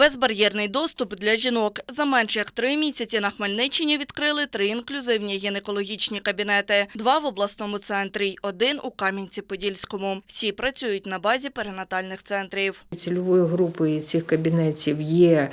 Безбар'єрний доступ для жінок. За менш як три місяці на Хмельниччині відкрили три інклюзивні гінекологічні кабінети. Два в обласному центрі один у Кам'янці-Подільському. Всі працюють на базі перинатальних центрів. Цільовою групою цих кабінетів є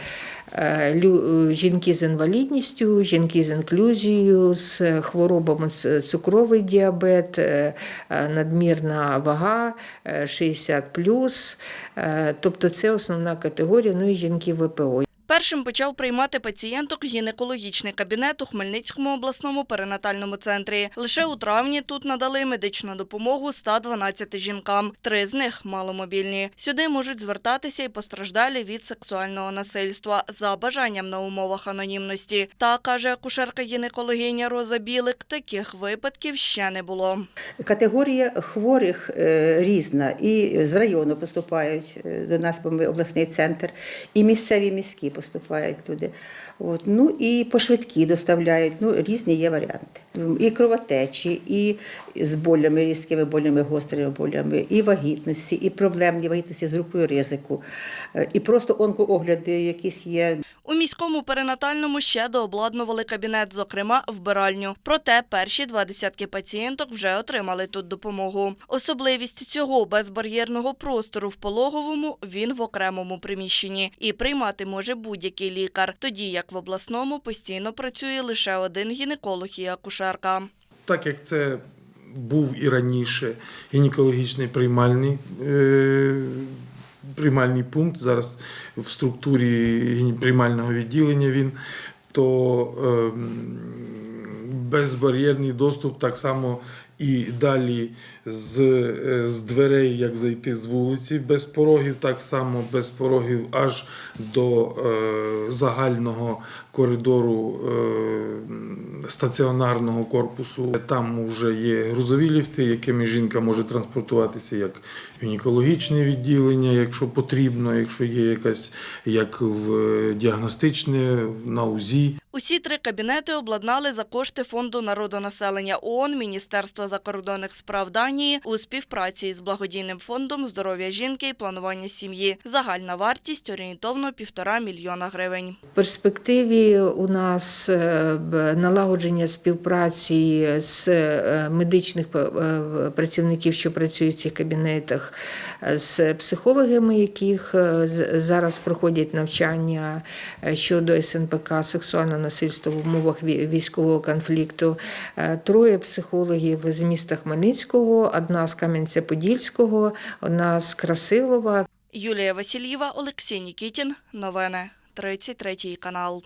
е, е, жінки з інвалідністю, жінки з інклюзією, з хворобами цукровий діабет, е, надмірна вага, е, 60+. е, Тобто це основна категорія, ну і жінки ВПО. Першим почав приймати пацієнток гінекологічний кабінет у Хмельницькому обласному перинатальному центрі. Лише у травні тут надали медичну допомогу 112 жінкам. Три з них маломобільні. Сюди можуть звертатися і постраждалі від сексуального насильства за бажанням на умовах анонімності. Та каже акушерка-гінекологиня Роза Білик, таких випадків ще не було. Категорія хворих е, різна. І з району поступають е, до нас, бо ми обласний центр, і місцеві міські поступають люди. От. Ну і по швидкі доставляють, ну, різні є варіанти. І кровотечі, і з болями, різкими болями, гострими болями, і вагітності, і проблемні вагітності з групою ризику, е, і просто онкоогляди якісь є. Міському перинатальному ще дообладнували кабінет, зокрема вбиральню. Проте перші два десятки пацієнток вже отримали тут допомогу. Особливість цього безбар'єрного простору в пологовому він в окремому приміщенні і приймати може будь-який лікар, тоді як в обласному постійно працює лише один гінеколог і акушерка. так як це був і раніше гінекологічний приймальний, е, приймальний пункт, зараз в структурі приймального відділення він, то е, безбар'єрний доступ так само і далі з, е, з дверей, як зайти з вулиці без порогів, так само без порогів аж до е, загального коридору е, стаціонарного корпусу. Там вже є грузові ліфти, якими жінка може транспортуватися як гінекологічне відділення, якщо потрібно, якщо є якась як в е, діагностичне на УЗІ. Усі три кабінети обладнали за кошти Фонду народонаселення ООН, Міністерства закордонних справ Данії у співпраці з благодійним фондом здоров'я жінки і планування сім'ї. Загальна вартість орієнтовно півтора мільйона гривень. В перспективі у нас е, налагодження співпраці з е, медичних е, працівників, що працюють в цих кабінетах, з психологами, яких зараз проходять навчання щодо СНПК, сексуального насильства в умовах військового конфлікту. Троє психологів з міста Хмельницького, одна з Кам'янця-Подільського, одна з Красилова, Юлія Васильєва, Олексій Нікітін. Новини. 33 канал.